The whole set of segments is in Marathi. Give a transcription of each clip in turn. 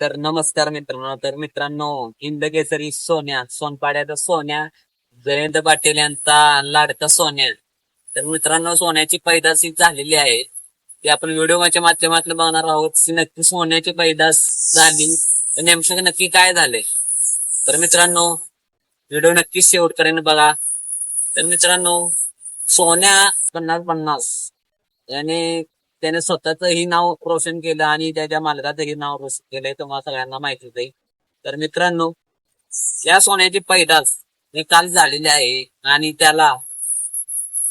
तर नमस्कार मित्रांनो तर मित्रांनो हिंद केसरी सोन्या सोनपाड्याचा सोन्या जयंत पाटील यांचा लाडका सोन्या. तर मित्रांनो सोन्याची पैदाशी झालेली आहे. ती आपण व्हिडिओच्या माध्यमातून बघणार आहोत. नक्की सोन्याची पैदास झाली. तर नेमकं नक्की काय झाले तर मित्रांनो व्हिडिओ नक्की शेवटपर्यंत बघा. तर मित्रांनो सोन्या पन्नास पन्नास. याने त्याने स्वतःचंही नाव रोशन केलं आणि त्याच्या मालकाचंही नाव रोशन केलंय तुम्हाला सगळ्यांना माहितीच आहे तर मित्रांनो या सोन्याची पैदास हे काल झालेली आहे आणि त्याला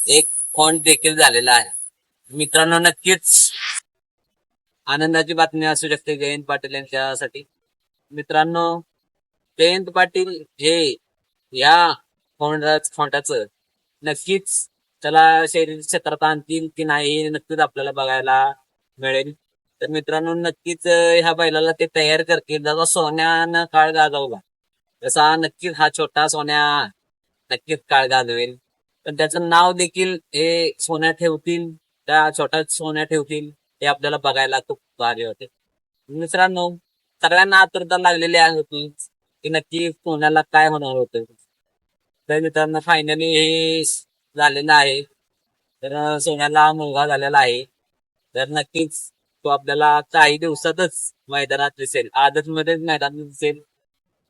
एक फॉन्ट देखील झालेला आहे. मित्रांनो नक्कीच आनंदाची बातमी असू शकते जयंत पाटील यांच्यासाठी. मित्रांनो जयंत पाटील हे या फॉन्ट फॉन्टाचं नक्कीच त्याला शरीर क्षेत्रात आणतील की नाही नक्कीच आपल्याला बघायला मिळेल. तर मित्रांनो नक्कीच ह्या बैलाला ते तयार करतील. जसा सोन्यानं काळ गाजवला तसा नक्कीच हा छोटा सोन्या नक्कीच काळ गाजवेल. पण त्याचं नाव देखील हे सोन्या ठेवतील त्या छोट्या सोन्या ठेवतील हे आपल्याला बघायला खूप भारी होते मित्रांनो सगळ्यांना आतुरता लागलेली आहे होती की नक्की सोन्याला काय होणार होतं. तर मित्रांनो फायनली हे झालेलं आहे. तर सोन्याला मुलगा झालेला आहे. तर नक्कीच तो आपल्याला काही दिवसातच मैदानात दिसेल. आदत मध्येच मैदानात दिसेल.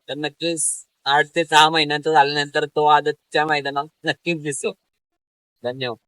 तर नक्कीच आठ ते सहा महिन्यांचा झाल्यानंतर तो आदतच्या मैदानात नक्कीच दिसतो धन्यवाद.